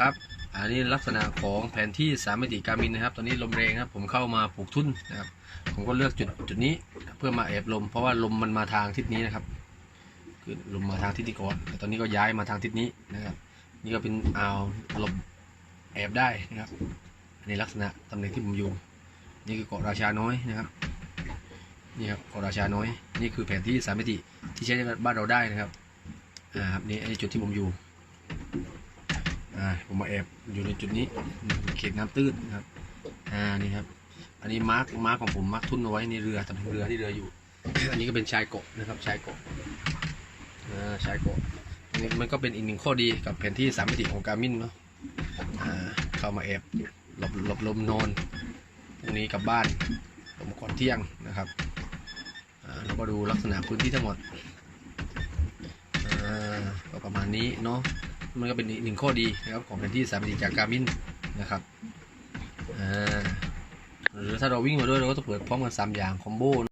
ครับ อันนี้ลักษณะของแผนที่สามมิติการมินนะครับ ตอนนี้ลมแรงครับ ผมเข้ามาปลูกทุ่นนะครับ ผมก็เลือกจุดจุดนี้เพื่อมาแอบลม เพราะว่าลมมันมาทางทิศนี้นะครับคือลมมาทางทิศนี้ก่อนแต่ตอนนี้ก็ย้ายมาทางทิศนี้นะครับ นี่ก็เป็นอ่าวลมแอบได้นะครับอันนี้ลักษณะตำแหน่งที่ผมอยู่ นี่คือเกาะราชาน้อยนะครับ นี่ครับเกาะราชาน้อย นี่คือแผนที่สามมิติที่ใช้ในบ้านเราได้นะครับ อ่าครับนี่อันนี้จุดที่ผมอยู่ อ่าผมมาแอบอยู่ในจุดนี้เขตน้ำตื้นนะครับอ่านี่ครับ อันนี้มาร์กมาร์กของผมมาร์กทุ่นเอาไว้ในเรือตำแหน่งเรือที่เรืออยู่ อันนี้ก็เป็นชายเกาะนะครับชายเกาะอ่าชายเกาะนนี้มันก็เป็นอีกหนึ่งข้อดีกับแผนที่สามมิติของการมินเนาะอ่าเข้ามาแอบหลบหลบลมนอนพรุ่งนี้กลับบ้านผมก่อนเที่ยงนะครับอ่าเราก็ดูลักษณะพื้นที่ทั้งหมดอ่าก็ประมาณนี้เนาะ มันก็เป็นหนึ่งข้อดีนะครับของแผนที่สามมิติจากการมินนะครับอ่าหรือถ้าเราวิ่งมาด้วยเราก็ต้องเปิดพร้อมกันสามอย่างคอมโบ